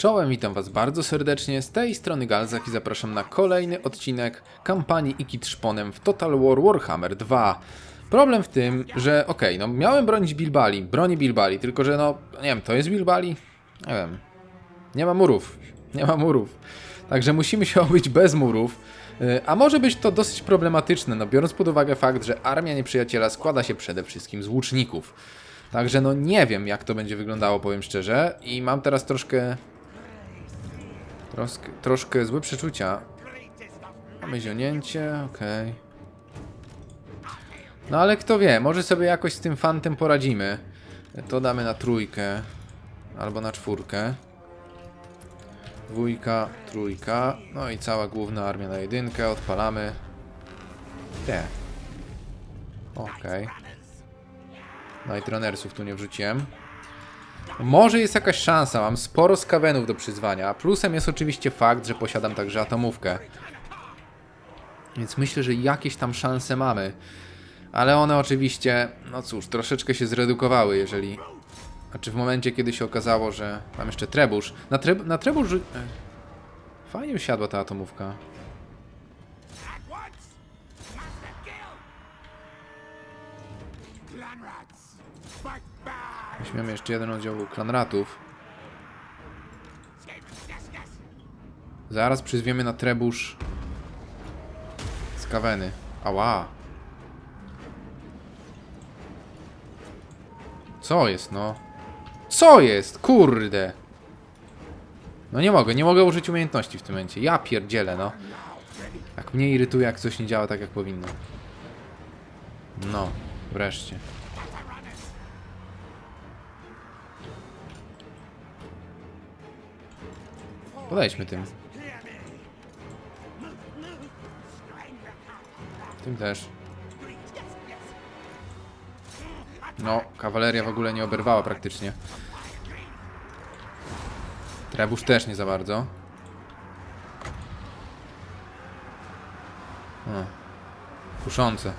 Czołem, witam was bardzo serdecznie, z tej strony Galzak i zapraszam na kolejny odcinek kampanii Ikit Szponem w Total War Warhammer 2. Problem w tym, że okej, no miałem bronić Bilbali, broni Bilbali, tylko że no, nie wiem, to jest Bilbali? Nie wiem. Nie ma murów, nie ma murów. Także musimy się obyć bez murów. Yy, A może być to dosyć problematyczne, no biorąc pod uwagę fakt, że armia nieprzyjaciela składa się przede wszystkim z łuczników. Także no nie wiem jak to będzie wyglądało, powiem szczerze. I mam teraz troszkę Troszkę, złe przeczucia. Mamy zionięcie, okej. No ale kto wie, może sobie jakoś z tym fantem poradzimy. To damy na trójkę. Albo na czwórkę. Dwójka, trójka. No i cała główna armia na jedynkę. Odpalamy. Te. Okej. Night Runnersów tu nie wrzuciłem. Może jest jakaś szansa, mam sporo skawenów do przyzwania. Plusem jest oczywiście fakt, że posiadam także atomówkę. Więc myślę, że jakieś tam szanse mamy. Ale one oczywiście, no cóż, troszeczkę się zredukowały, jeżeli... Znaczy w momencie, kiedy się okazało, że mam jeszcze trebusz. Na, treb na trebusz... e, Fajnie siadła ta atomówka. Weźmiemy jeszcze jeden oddział klanratów. Zaraz przyzwiemy na trebusz skaweny. Ała. Co jest, no? Co jest? Kurde. No nie mogę, nie mogę użyć umiejętności w tym momencie. Ja pierdzielę, no. Jak mnie irytuje, jak coś nie działa tak, jak powinno. No, wreszcie. Podejdźmy tym. Tym też. No, kawaleria w ogóle nie oberwała praktycznie. Trebusz też nie za bardzo. O. Kuszące.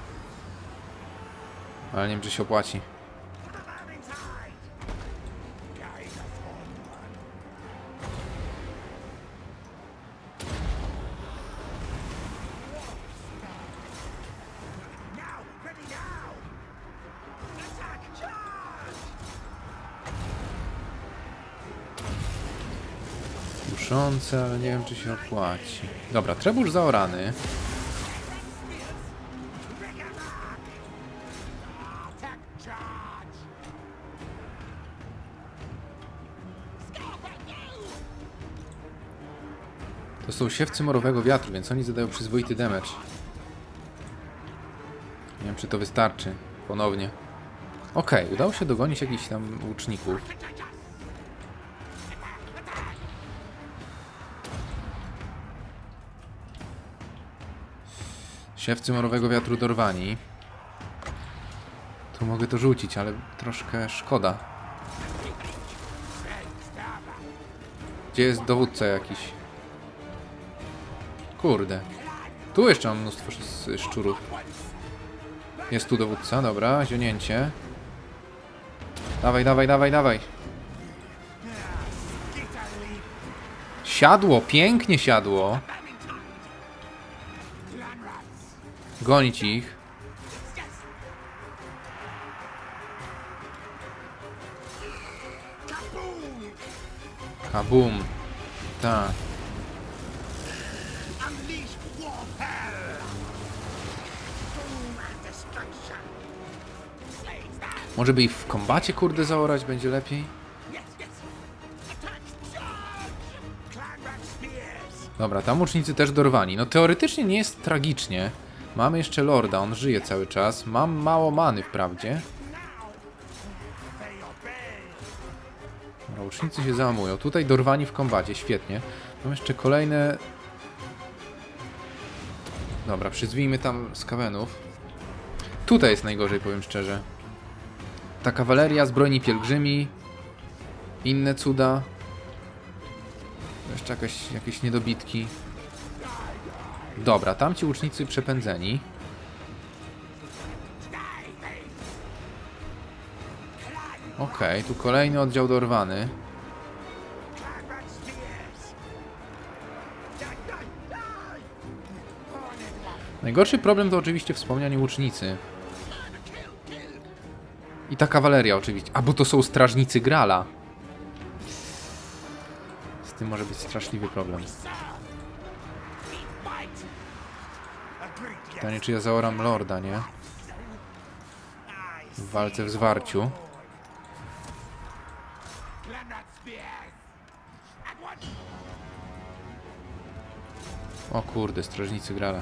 Ale nie wiem, czy się opłaci. Ale nie wiem, czy się opłaci. Dobra, trebusz zaorany. To są siewcy morowego wiatru, więc oni zadają przyzwoity damage. Nie wiem, czy to wystarczy. Ponownie. Okej, udało się dogonić jakichś tam łuczników. Siewcy morowego wiatru dorwani. Tu mogę to rzucić, ale troszkę szkoda. Gdzie jest dowódca jakiś? Kurde. Tu jeszcze mam mnóstwo sz- szczurów. Jest tu dowódca, dobra, zionięcie. Dawaj, dawaj, dawaj, dawaj. Siadło, pięknie siadło. Gonić ich. Kabum. Tak. Może by ich w kombacie, kurde, zaorać będzie lepiej? Dobra, tam łucznicy też dorwani. No teoretycznie nie jest tragicznie. Mamy jeszcze Lorda, on żyje cały czas. Mam mało many wprawdzie. Łucznicy się załamują. Tutaj dorwani w kombacie, świetnie. Mam jeszcze kolejne... Dobra, przyzwijmy tam skawenów. Tutaj jest najgorzej, powiem szczerze. Ta kawaleria z broni pielgrzymi. Inne cuda. Jeszcze jakaś, jakieś niedobitki. Dobra, tamci łucznicy przepędzeni. Okej, okay, tu kolejny oddział dorwany. Najgorszy problem to oczywiście wspomniani łucznicy. I ta kawaleria oczywiście. A bo to są strażnicy Grala. Z tym może być straszliwy problem. Pytanie, czy ja zaoram Lorda, nie? W walce w zwarciu. O kurde, strażnicy Grala.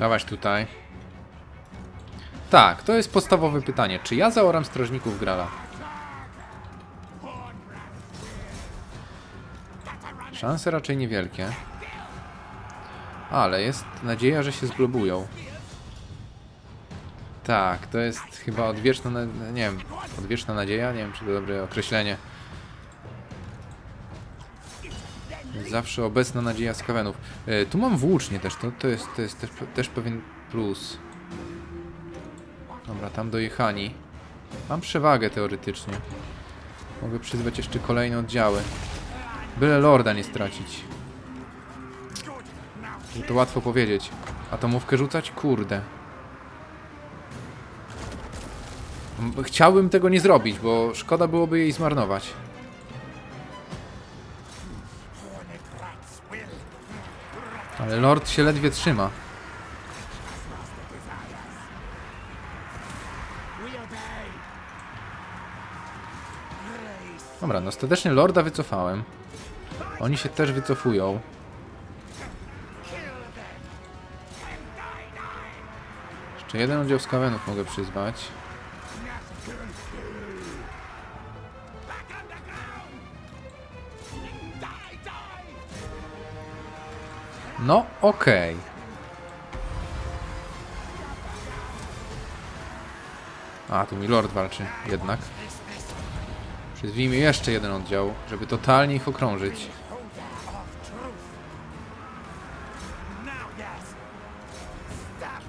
Dawać tutaj. Tak, to jest podstawowe pytanie. Czy ja zaoram strażników Grala? Szanse raczej niewielkie. Ale jest nadzieja, że się zglobują. Tak, to jest chyba odwieczna, na- nie wiem, odwieczna nadzieja, nie wiem czy to dobre określenie. Zawsze obecna nadzieja skawenów. E, tu mam włócznie też, to, to jest, to jest też, też pewien plus. Dobra, tam dojechani. Mam przewagę teoretycznie. Mogę przyzwać jeszcze kolejne oddziały. Byle Lorda nie stracić. To łatwo powiedzieć. Atomówkę rzucać? Kurde. Chciałbym tego nie zrobić, bo szkoda byłoby jej zmarnować. Ale Lord się ledwie trzyma. Dobra, no ostatecznie Lorda wycofałem. Oni się też wycofują. Jeszcze jeden oddział skawenów mogę przyzwać. No, okej. A, tu mi Lord walczy jednak. Przyzwijmy jeszcze jeden oddział, żeby totalnie ich okrążyć. Holder of truth. Now, yes. Stab,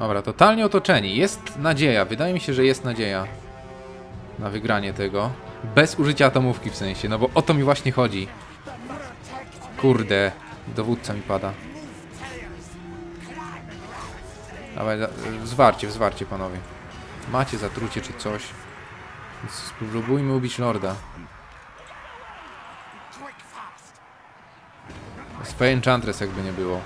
Dobra, totalnie otoczeni. Jest nadzieja. Wydaje mi się, że jest nadzieja na wygranie tego. Bez użycia atomówki w sensie, no bo o to mi właśnie chodzi. Kurde, dowódca mi pada. Dawaj, zwarcie, zwarcie, panowie. Macie zatrucie czy coś. Spróbujmy ubić Lorda. Swoje Enchantress jakby nie było.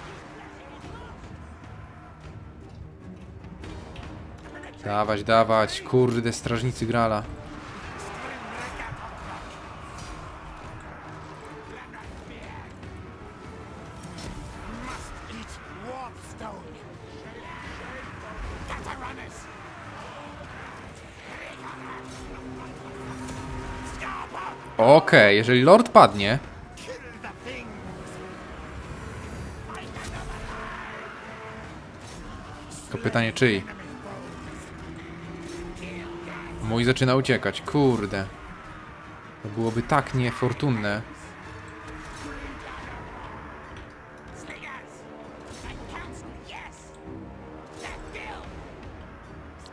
Dawać, dawać. Kurde, strażnicy Grala. Okej, jeżeli Lord padnie, pytanie czyj? Mój zaczyna uciekać, kurde. To byłoby tak niefortunne.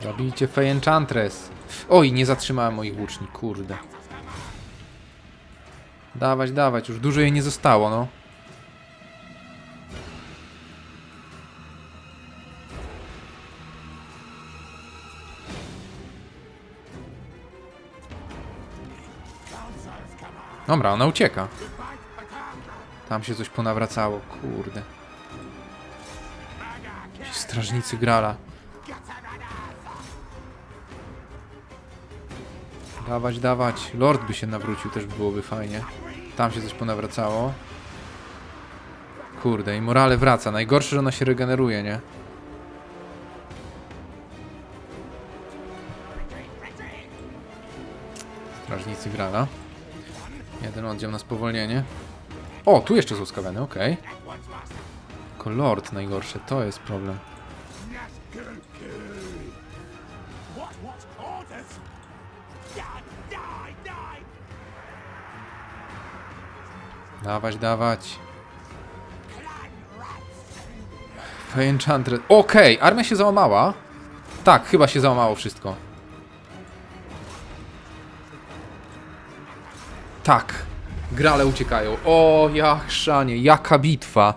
Zabijcie Fey Enchantress. Oj, nie zatrzymałem moich włóczni, kurde. Dawać, dawać, już dużo jej nie zostało, no. Dobra, ona ucieka. Tam się coś ponawracało, kurde. Ci strażnicy Grala. Dawać, dawać. Lord by się nawrócił, też byłoby fajnie. Tam się coś ponawracało. Kurde, i morale wraca. Najgorsze, że ona się regeneruje, nie? Strażnicy Grala. Jeden oddział na spowolnienie. O, tu jeszcze są skaweny, okej. Tylko lord najgorsze, to jest problem. Dawać, dawać. Enchantress. Okej, armia się załamała. Tak, chyba się załamało wszystko. Tak. Grale uciekają. O, jak szanie, jaka bitwa.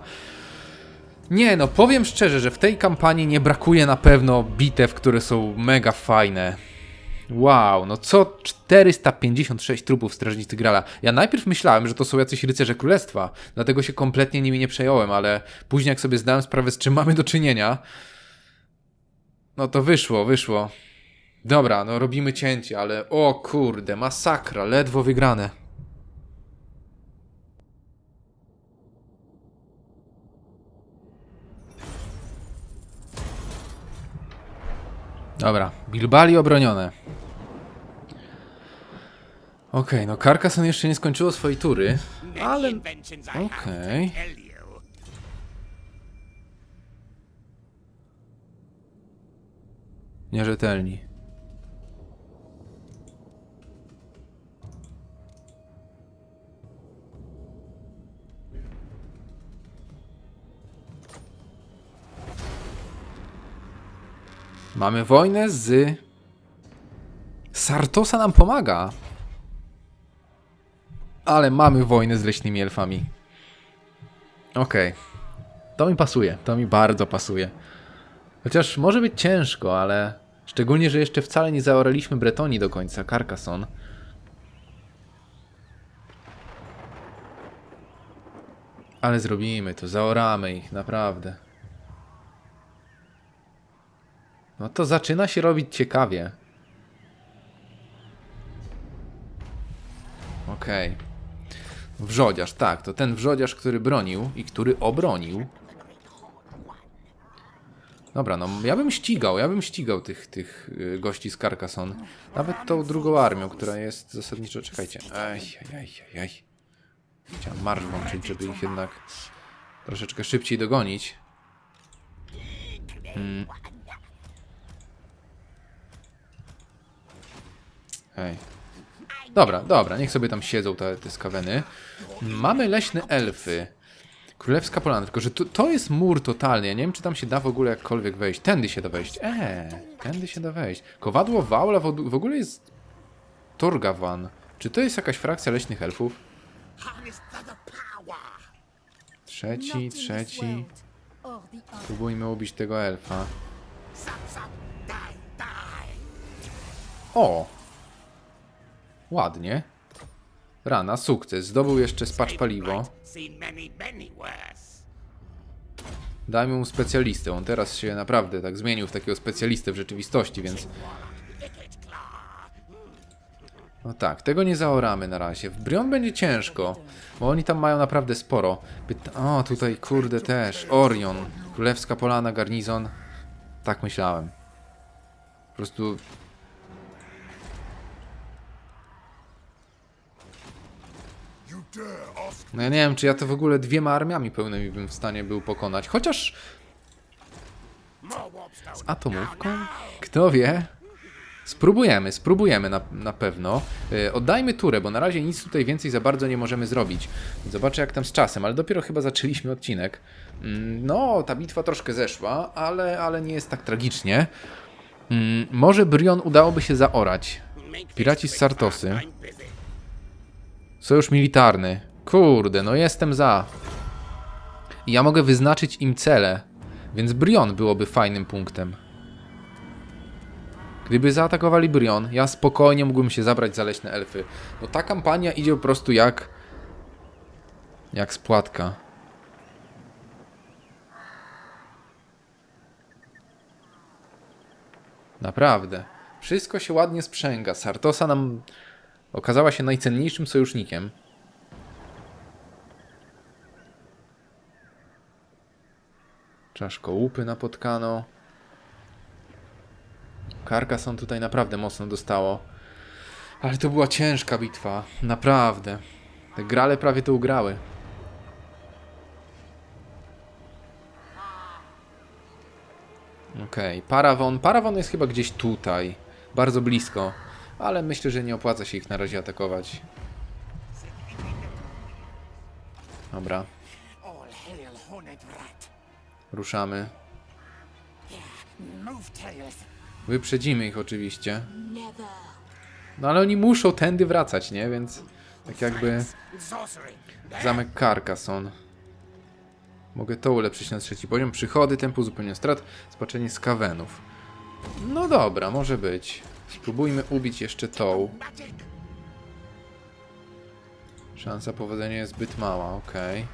Nie no, powiem szczerze, że w tej kampanii nie brakuje na pewno bitew, które są mega fajne. Wow, no co 456 trupów Strażnicy Grala. Ja najpierw myślałem, że to są jacyś rycerze królestwa, dlatego się kompletnie nimi nie przejąłem, ale później jak sobie zdałem sprawę, z czym mamy do czynienia, no to wyszło, wyszło. Dobra, no robimy cięcie, ale o kurde, masakra, ledwo wygrane. Dobra, Bilbali obronione. Okej, no Carcassonne jeszcze nie skończyło swojej tury, ale... Okej. you. Nierzetelni. Mamy wojnę z... Sartosa nam pomaga. Ale mamy wojnę z leśnymi elfami. Okej. To mi pasuje. To mi bardzo pasuje. Chociaż może być ciężko, ale szczególnie, że jeszcze wcale nie zaoraliśmy Bretonii do końca, Carcassonne. Ale zrobimy to, zaoramy ich, naprawdę. No to zaczyna się robić ciekawie. Okej. Wrzodziarz, tak, to ten wrzodziarz, który bronił i który obronił Dobra, no ja bym ścigał, ja bym ścigał tych, tych y, gości z Carcassonne. Nawet tą drugą armią, która jest zasadniczo... Czekajcie. Ej, ej, ej, ej. Chciałem marsz włączyć, żeby ich jednak troszeczkę szybciej dogonić. Hmm. Ej. Dobra, dobra, niech sobie tam siedzą te, te skaweny. Mamy leśne elfy. Królewska Polana, tylko że to, to jest mur totalny. Ja nie wiem, czy tam się da w ogóle jakkolwiek wejść. Tędy się da wejść. Eee, tędy się da wejść. Kowadło Waula w, w ogóle jest Torgawan. Czy to jest jakaś frakcja leśnych elfów? Trzeci, trzeci. Próbujmy ubić tego elfa. O! Ładnie. Rana, sukces. Zdobył jeszcze spacz paliwo. Dajmy mu specjalistę. On teraz się naprawdę tak zmienił w takiego specjalistę w rzeczywistości, więc... No tak, tego nie zaoramy na razie. W Brion będzie ciężko, bo oni tam mają naprawdę sporo. Pyta o, tutaj kurde też. Orion. Królewska Polana, garnizon. Tak myślałem. Po prostu... No ja nie wiem, czy ja to w ogóle dwiema armiami pełnymi bym w stanie był pokonać. Chociaż z atomówką? Kto wie? Spróbujemy, spróbujemy na, na pewno. Yy, oddajmy turę, bo na razie nic tutaj więcej za bardzo nie możemy zrobić. Zobaczę jak tam z czasem, ale dopiero chyba zaczęliśmy odcinek. Mm, no, ta bitwa troszkę zeszła, ale, ale nie jest tak tragicznie. Mm, może Brion udałoby się zaorać. Piraci z Sartosy. Sojusz militarny. Kurde, no jestem za. I ja mogę wyznaczyć im cele, więc Brion byłoby fajnym punktem. Gdyby zaatakowali Brion, ja spokojnie mógłbym się zabrać za leśne elfy. No ta kampania idzie po prostu jak... Jak spłatka. Naprawdę. Wszystko się ładnie sprzęga. Sartosa nam okazała się najcenniejszym sojusznikiem. Czaszkołupy napotkano. Carcassonne tutaj naprawdę mocno dostało. Ale to była ciężka bitwa. Naprawdę. Te grale prawie to ugrały. Okej, Parawon. Parawon jest chyba gdzieś tutaj. Bardzo blisko. Ale myślę, że nie opłaca się ich na razie atakować. Dobra, ruszamy. Wyprzedzimy ich oczywiście. No ale oni muszą tędy wracać, nie? Więc tak jakby zamek Carcassonne. Mogę to ulepszyć na trzeci poziom. Przychody, tempo uzupełnienia strat, spaczenie skawenów. No dobra, może być. Spróbujmy ubić jeszcze tą. Szansa powodzenia jest zbyt mała, okej.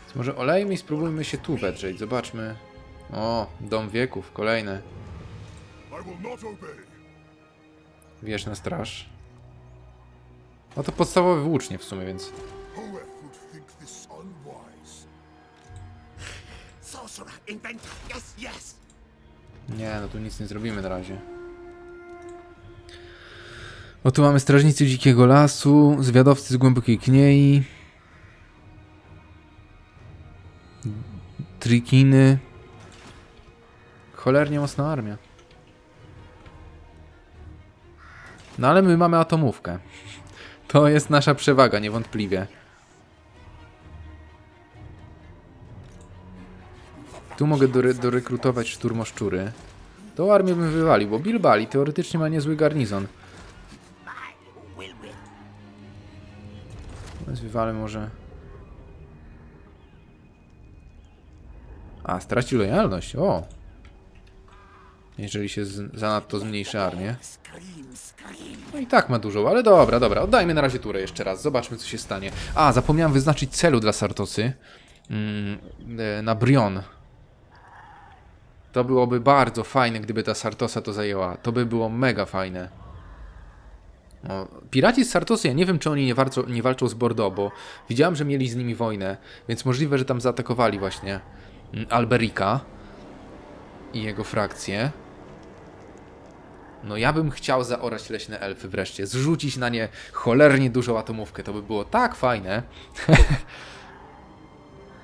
Więc może olejmy i spróbujmy się tu wedrzeć. Zobaczmy. O, dom wieków, not obey. Wieczna straż. No to podstawowy włócznie w sumie, więc. Nie, no tu nic nie zrobimy na razie. O, tu mamy strażnicy dzikiego lasu, zwiadowcy z głębokiej kniei, trikiny. Cholernie mocna armia. No ale my mamy atomówkę. To jest nasza przewaga, niewątpliwie. Tu mogę dore dorekrutować szturmoszczury. Tą armię bym wywalił, bo Bilbali teoretycznie ma niezły garnizon. Wywalę może... A, straci lojalność, o! Jeżeli się zanadto zmniejszy armię. No i tak ma dużo, ale dobra, dobra, oddajmy na razie turę jeszcze raz, zobaczmy co się stanie. A, zapomniałem wyznaczyć celu dla Sartosy. Mm, e, na Brion. To byłoby bardzo fajne, gdyby ta Sartosa to zajęła. To by było mega fajne. No, piraci z Sartosy, ja nie wiem, czy oni nie walczą, nie walczą z Bordeaux, bo widziałem, że mieli z nimi wojnę, więc możliwe, że tam zaatakowali właśnie mm, Alberika i jego frakcję. No ja bym chciał zaorać leśne elfy wreszcie, zrzucić na nie cholernie dużą atomówkę, to by było tak fajne.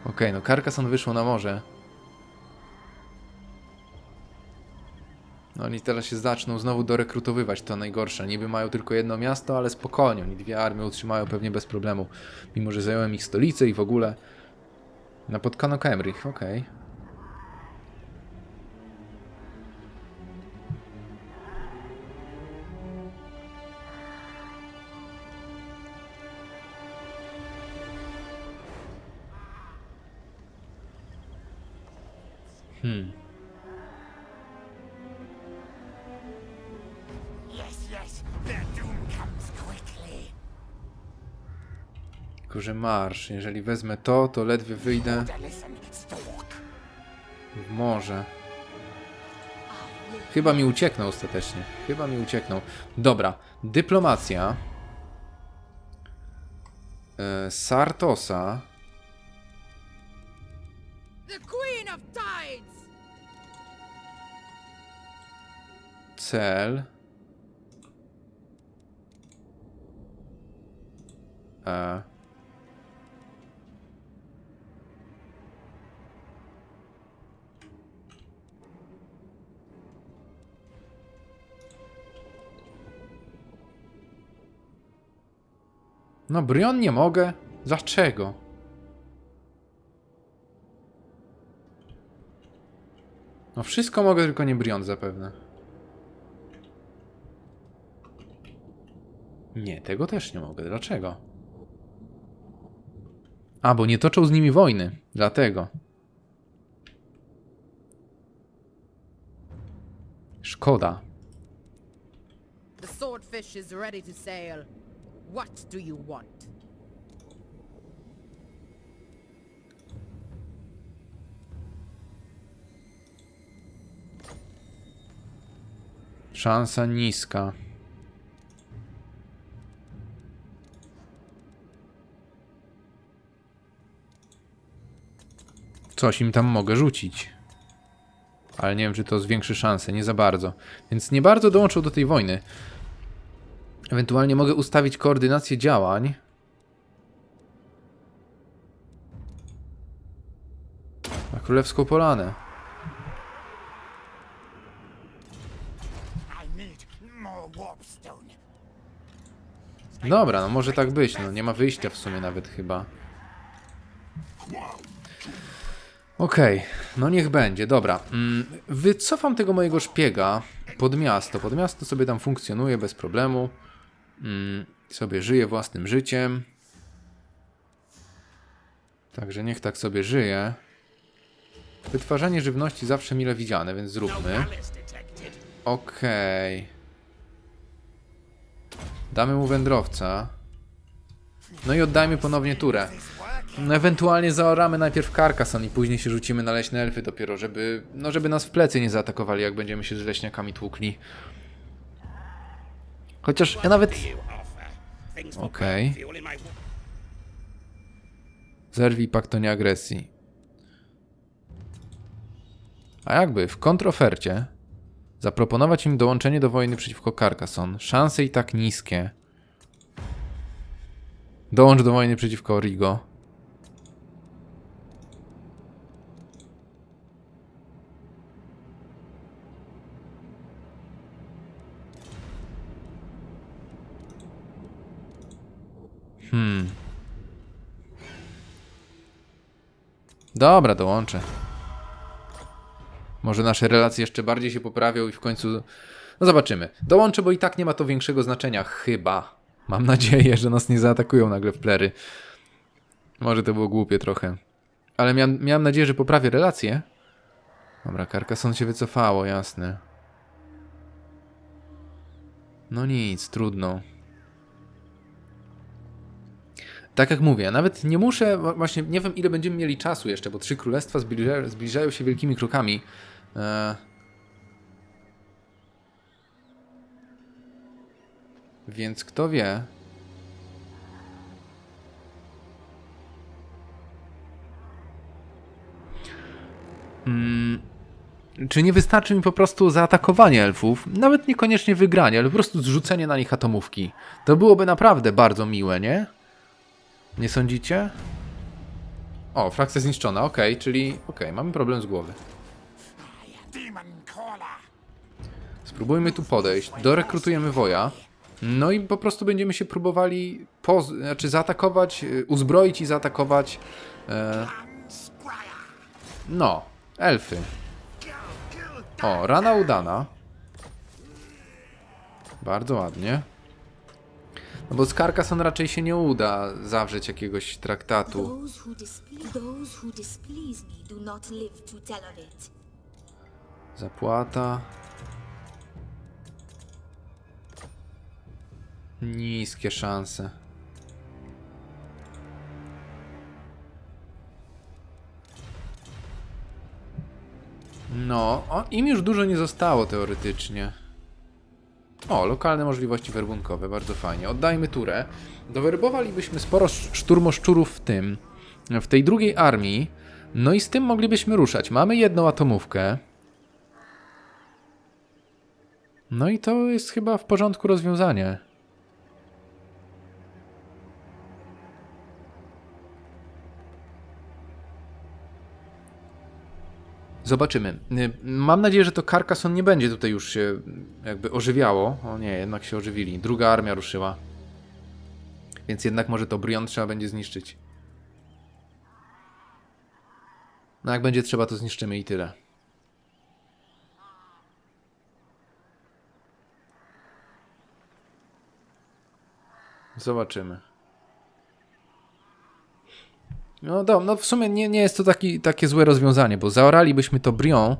Okej, no Carcassonne wyszło na morze. Oni teraz się zaczną znowu dorekrutowywać, to najgorsze. Niby mają tylko jedno miasto, ale spokojnie, oni dwie armie utrzymają pewnie bez problemu. Mimo, że zająłem ich stolicę i w ogóle. Napotkano Kemrich, okej. Hmm. Tylko, że marsz. Jeżeli wezmę to, to ledwie wyjdę w morze. Chyba mi ucieknął ostatecznie. Chyba mi ucieknął. Dobra, dyplomacja. E, Sartosa. Cel. E. No, Brion nie mogę. Dlaczego? No, wszystko mogę, tylko nie Brion zapewne. Nie, tego też nie mogę. Dlaczego? A, bo nie toczą z nimi wojny. Dlatego. Szkoda. The swordfish is ready to sail. What do you want? Szansa niska. Coś im tam mogę rzucić. Ale nie wiem, czy to zwiększy szanse. Nie za bardzo. Więc nie bardzo dołączył do tej wojny. Ewentualnie mogę ustawić koordynację działań. Na Królewską Polanę. Dobra, no może tak być, no nie ma wyjścia w sumie nawet chyba. Okej, okay. no niech będzie, dobra. Mm, wycofam tego mojego szpiega pod miasto. Pod miasto sobie tam funkcjonuje bez problemu. Mm, sobie żyje własnym życiem. Także niech tak sobie żyje. Wytwarzanie żywności zawsze mile widziane, więc zróbmy. Okej. Damy mu wędrowca. No i oddajmy ponownie turę. No, ewentualnie zaoramy najpierw Karkason i później się rzucimy na leśne elfy dopiero, żeby, no żeby nas w plecy nie zaatakowali, jak będziemy się z leśniakami tłukli. Chociaż ja nawet... Okej. Zerwij pakt o nieagresji. A jakby w kontrofercie zaproponować im dołączenie do wojny przeciwko Carcassonne. Szanse i tak niskie. Dołącz do wojny przeciwko Origo. Hmm. Dobra, dołączę. Może nasze relacje jeszcze bardziej się poprawią i w końcu. No zobaczymy. Dołączę, bo i tak nie ma to większego znaczenia. Chyba. Mam nadzieję, że nas nie zaatakują nagle w plery. Może to było głupie trochę. Ale miałem, miałem nadzieję, że poprawię relacje. Dobra, Carcassonne się wycofało, jasne. No nic, trudno. Tak jak mówię, nawet nie muszę, właśnie nie wiem ile będziemy mieli czasu jeszcze, bo trzy królestwa zbliżają, zbliżają się wielkimi krokami. E... Więc kto wie? Mm, czy nie wystarczy mi po prostu zaatakowanie elfów? Nawet niekoniecznie wygranie, ale po prostu zrzucenie na nich atomówki. To byłoby naprawdę bardzo miłe, nie? Nie sądzicie? O, frakcja zniszczona, okej, czyli okej, mamy problem z głowy. Spróbujmy tu podejść, dorekrutujemy woja, no i po prostu będziemy się próbowali poz- znaczy zaatakować, y, uzbroić i zaatakować, e, no, elfy. O, rana udana. Bardzo ładnie. No bo z Carcassonne raczej się nie uda zawrzeć jakiegoś traktatu. Those who, displease, those who displease me do not live to tell of it. Zapłata. Niskie szanse. No, o, im już dużo nie zostało teoretycznie. O, lokalne możliwości werbunkowe, bardzo fajnie. Oddajmy turę. Dowerbowalibyśmy sporo sz- szturmoszczurów w tym, w tej drugiej armii. No i z tym moglibyśmy ruszać. Mamy jedną atomówkę. No i to jest chyba w porządku rozwiązanie. Zobaczymy. Y, Mam nadzieję, że to Carcassonne nie będzie tutaj już się jakby ożywiało. O nie, jednak się ożywili. Druga armia ruszyła. Więc jednak może to Brion trzeba będzie zniszczyć. No jak będzie trzeba, to zniszczymy i tyle. Zobaczymy. No, do, no w sumie nie, nie jest to taki, takie złe rozwiązanie, bo zaoralibyśmy to Brion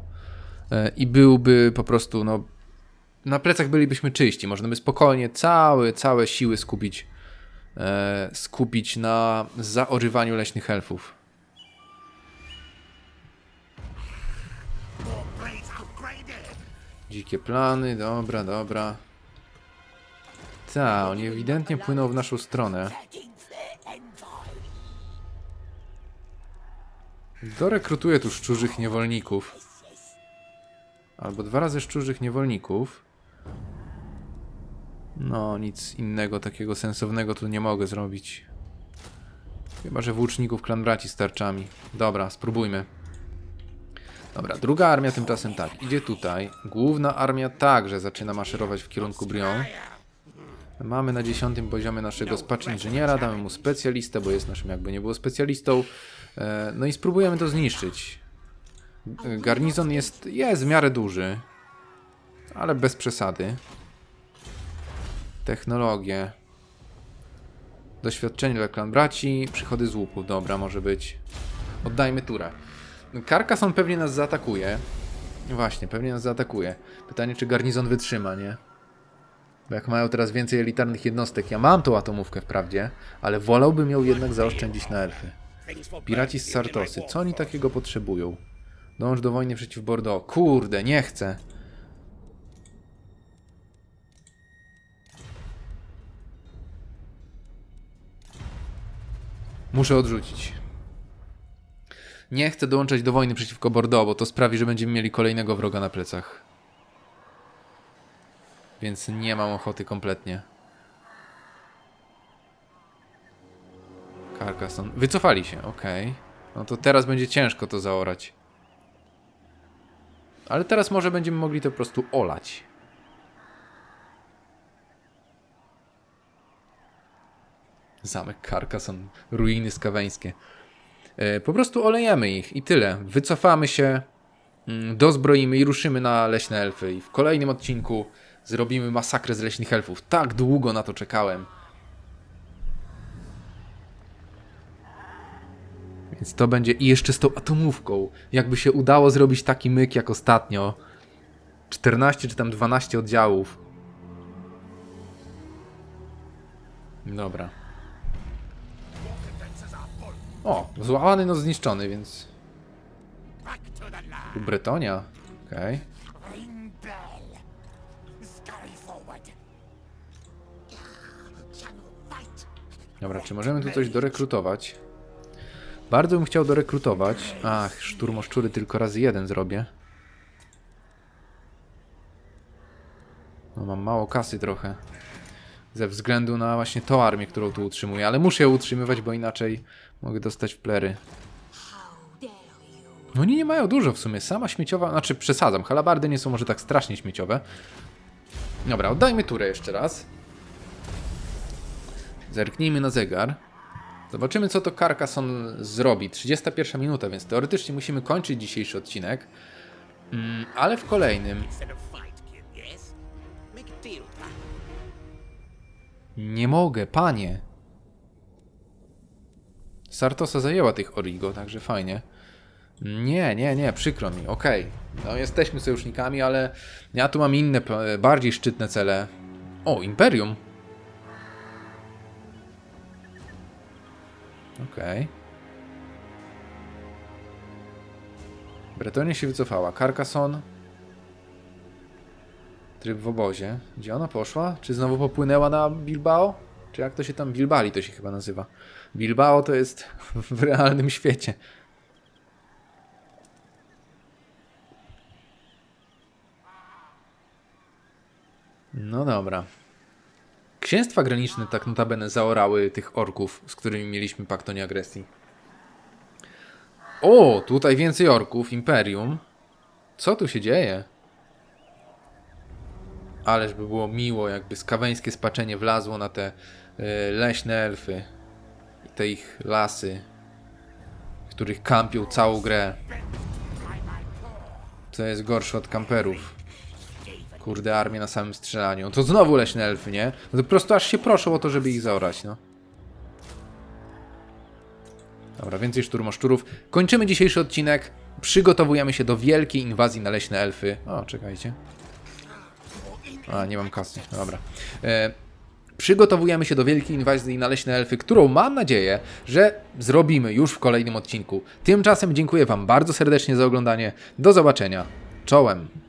e, i byłby po prostu, no, na plecach bylibyśmy czyści. Można by spokojnie całe, całe siły skupić, e, skupić na zaorywaniu leśnych elfów. Dzikie plany, dobra, dobra. Ta, oni ewidentnie płyną w naszą stronę. Dorekrutuję tu szczurzych niewolników. Albo dwa razy szczurzych niewolników. No, nic innego takiego sensownego tu nie mogę zrobić. Chyba, że włóczników klan braci z tarczami. Dobra, spróbujmy. Dobra, druga armia tymczasem tak, idzie tutaj. Główna armia także zaczyna maszerować w kierunku Brion. Mamy na dziesiątym poziomie naszego spacz inżyniera, damy mu specjalistę, bo jest naszym jakby nie było specjalistą. E, No i spróbujemy to zniszczyć. Garnizon jest, jest w miarę duży, ale bez przesady. Technologie. Doświadczenie dla klan braci, przychody z łupu. Dobra, może być. Oddajmy turę. Karkason pewnie nas zaatakuje. Właśnie, pewnie nas zaatakuje. Pytanie, czy garnizon wytrzyma, nie? Bo jak mają teraz więcej elitarnych jednostek, ja mam tą atomówkę wprawdzie, ale wolałbym ją jednak zaoszczędzić na elfy. Piraci z Sartosy, co oni takiego potrzebują? Dąż do wojny przeciw Bordeaux. Kurde, nie chcę. Muszę odrzucić. Nie chcę dołączać do wojny przeciwko Bordeaux, bo to sprawi, że będziemy mieli kolejnego wroga na plecach. Więc nie mam ochoty kompletnie. Carcassonne. Wycofali się, okej. No to teraz będzie ciężko to zaorać. Ale teraz może będziemy mogli to po prostu olać. Zamek Carcassonne, ruiny skaweńskie. E, Po prostu olejemy ich i tyle. Wycofamy się, mm, dozbroimy i ruszymy na leśne elfy. I w kolejnym odcinku zrobimy masakrę z leśnych elfów. Tak długo na to czekałem. Więc to będzie i jeszcze z tą atomówką. Jakby się udało zrobić taki myk jak ostatnio. 14 czy tam 12 oddziałów. Dobra. O, złamany, no zniszczony, więc... Bretonia. Okej. Ring Dobra, czy możemy tu coś dorekrutować? Bardzo bym chciał dorekrutować. Ach, szturmoszczury tylko razy jeden zrobię. No mam mało kasy trochę. Ze względu na właśnie tą armię, którą tu utrzymuję. Ale muszę ją utrzymywać, bo inaczej mogę dostać plery. No oni nie mają dużo w sumie. Sama śmieciowa, znaczy przesadzam. Halabardy nie są może tak strasznie śmieciowe. Dobra, oddajmy turę jeszcze raz. Zerknijmy na zegar. Zobaczymy, co to Carcassonne zrobi. 31 minuta, więc teoretycznie musimy kończyć dzisiejszy odcinek. Mm, ale w kolejnym nie mogę, panie. Sartosa zajęła tych Origo, także fajnie. Nie, nie, nie, przykro mi, okej. No jesteśmy sojusznikami, ale ja tu mam inne, bardziej szczytne cele. O, Imperium. Okej. Bretonia się wycofała. Carcassonne. Tryb w obozie. Gdzie ona poszła? Czy znowu popłynęła na Bilbao? Czy jak to się tam... Bilbali to się chyba nazywa. Bilbao to jest w realnym świecie. No dobra. Księstwa graniczne tak notabene zaorały tych orków, z którymi mieliśmy pakt o nieagresji. O, tutaj więcej orków, Imperium. Co tu się dzieje? Ależ by było miło, jakby skaweńskie spaczenie wlazło na te y, leśne elfy i te ich lasy, w których kampią całą grę. Co jest gorsze od kamperów. Kurde, armię na samym strzelaniu. To znowu leśne elfy, nie? No to po prostu aż się proszą o to, żeby ich zaorać, no. Dobra, więcej szturmoszczurów. Kończymy dzisiejszy odcinek. Przygotowujemy się do wielkiej inwazji na leśne elfy. O, czekajcie. A, nie mam kasy. Dobra. E, przygotowujemy się do wielkiej inwazji na leśne elfy, którą mam nadzieję, że zrobimy już w kolejnym odcinku. Tymczasem dziękuję Wam bardzo serdecznie za oglądanie. Do zobaczenia. Czołem.